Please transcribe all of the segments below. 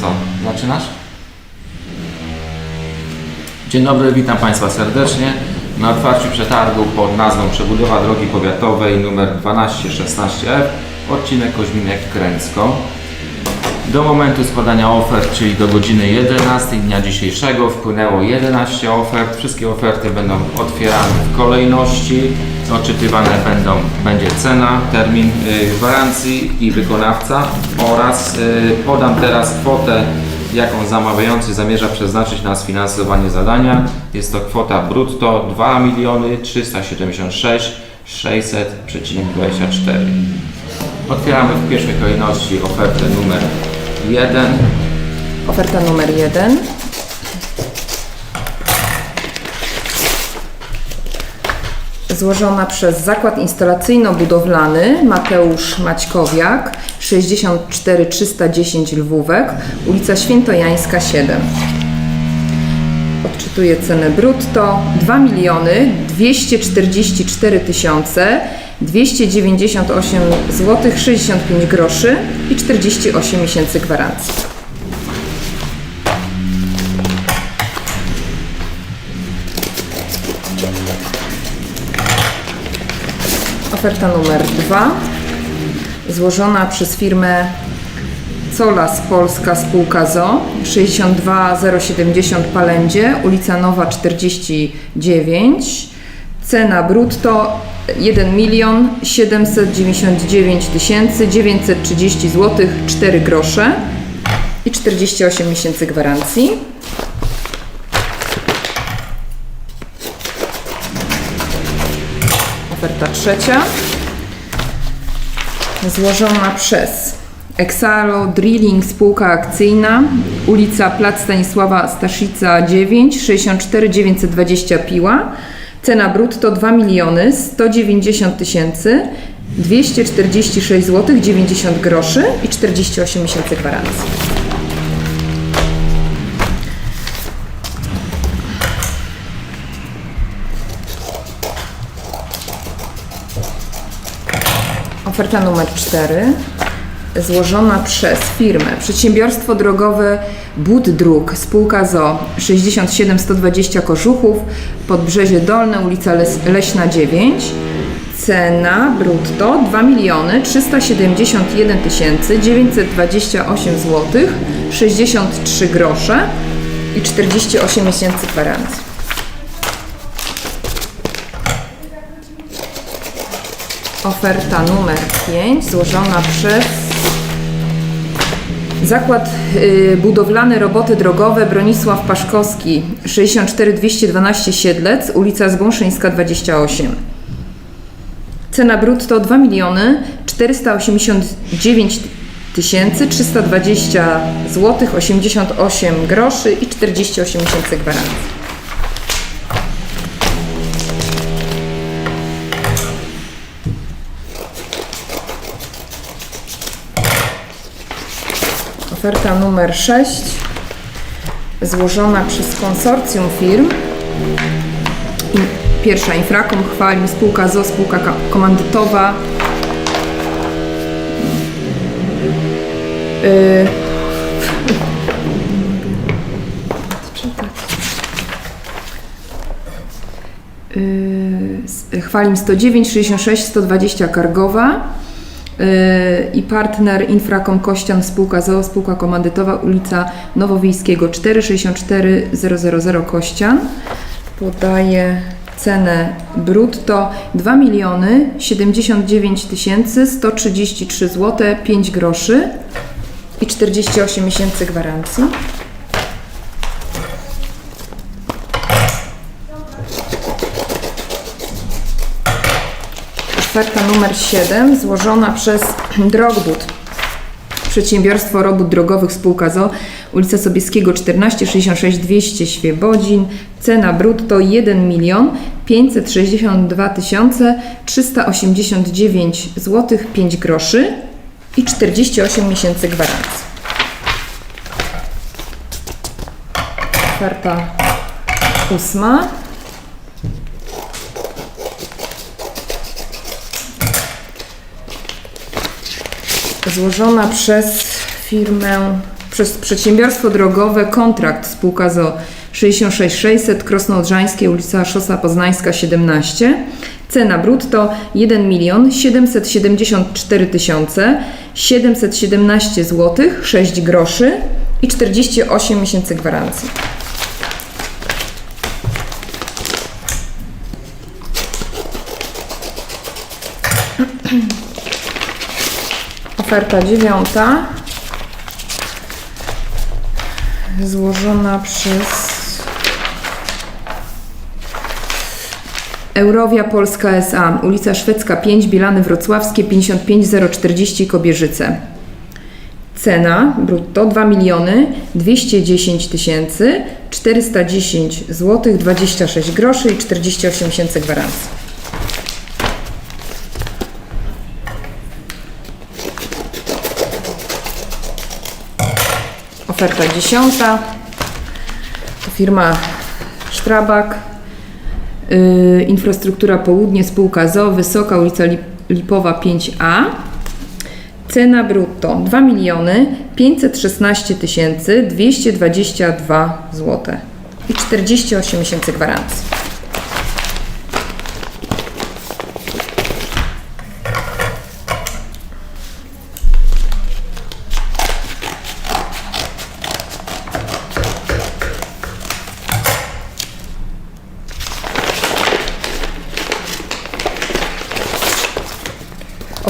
Co, zaczynasz? Dzień dobry, witam Państwa serdecznie na otwarciu przetargu pod nazwą Przebudowa drogi powiatowej nr 1216F, odcinek Koźminek-Kręcko. Do momentu składania ofert, czyli do godziny 11 dnia dzisiejszego wpłynęło 11 ofert. Wszystkie oferty będą otwierane w kolejności. Odczytywane będą, będzie cena, termin y, gwarancji i wykonawca oraz y, podam teraz kwotę, jaką zamawiający zamierza przeznaczyć na sfinansowanie zadania. Jest to kwota brutto 2 miliony 376 600,24. Otwieramy w pierwszej kolejności ofertę numer 1. Oferta numer jeden. Złożona przez Zakład Instalacyjno-Budowlany Mateusz Maćkowiak 64 310 Lwówek, ulica Świętojańska 7. Odczytuję cenę brutto 2 miliony 244 tysiące 298 zł 65 groszy i 48 miesięcy gwarancji. Oferta numer 2 złożona przez firmę Colas Polska Spółka ZO 62070 Palędzie, ulica Nowa 49. Cena brutto 1 milion 799 tysięcy 930 zł 4 grosze i 48 miesięcy gwarancji. Oferta trzecia złożona przez Exalo Drilling Spółka Akcyjna, ulica Plac Stanisława Staszica 9, 64 920 Piła. Cena brutto 2 miliony 190 tysięcy 246 zł 90 groszy i 48 miesięcy gwarancji. Oferta numer 4 złożona przez firmę Przedsiębiorstwo Drogowe Bud Dróg, spółka ZO 67 120 Kożuchów, Podbrzezie Dolne, ulica Leśna 9. Cena brutto 2 miliony 371 tysięcy 928 zł 63 grosze i 48 miesięcy gwarancji. Oferta numer 5 złożona przez Zakład y, Budowlany Roboty Drogowe Bronisław Paszkowski 64 212 Siedlec, ulica Zgąszyńska 28. Cena brutto 2 miliony 489 tysięcy 320 zł 88 groszy i 48 miesięcy gwarancji. Oferta numer 6 złożona przez konsorcjum firm. Pierwsza Infrakom, Chwalim, spółka ZO, spółka ka- komandytowa. Yy. Chwalim 109, 66, 120 Kargowa. Yy, i partner Infrakom Kościan, spółka ZOO, spółka komandytowa, ulica Nowowiejskiego 464 000 Kościan. Podaje cenę brutto 2 miliony 79 tysięcy 133 zł 5 groszy i 48 miesięcy gwarancji. Oferta numer 7 złożona przez Drogbud. Przedsiębiorstwo Robót Drogowych Spółka ZO, ulica Sobieskiego 14 66 200 Świebodzin. Cena brutto 1 milion 562 tysiące 389 zł 5 groszy i 48 miesięcy gwarancji. Oferta ósma. Złożona przez firmę przez przedsiębiorstwo drogowe kontrakt spółka ZO 66600 Krosno Odrzańskie, ulica Szosa Poznańska 17. Cena brutto 1 milion 774 tysiące 717 zł 6 groszy i 48 miesięcy gwarancji. Oferta dziewiąta. Złożona przez Eurowia Polska S.A. ulica Szwedzka 5, Bielany Wrocławskie 55040 Kobierzyce. Cena brutto 2 miliony 210 tysięcy 410 zł 26 groszy i 48 miesięcy gwarancji. Oferta dziesiąta. To firma Strabak. Yy, infrastruktura Południe, spółka ZO, Wysoka, ulica Lip- Lipowa 5A. Cena brutto 2 miliony 516 tysięcy 222 zł i 48 miesięcy gwarancji.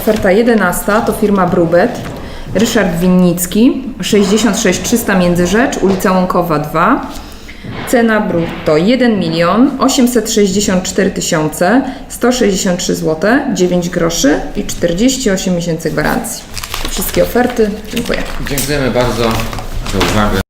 Oferta 11 to firma Brubet. Ryszard Winnicki, 66 300 Międzyrzecz, ulica Łąkowa 2. Cena brutto 1 milion 864 tysiące 163 zł 9 groszy i 48 miesięcy gwarancji. Wszystkie oferty. Dziękuję. Dziękujemy bardzo za uwagę.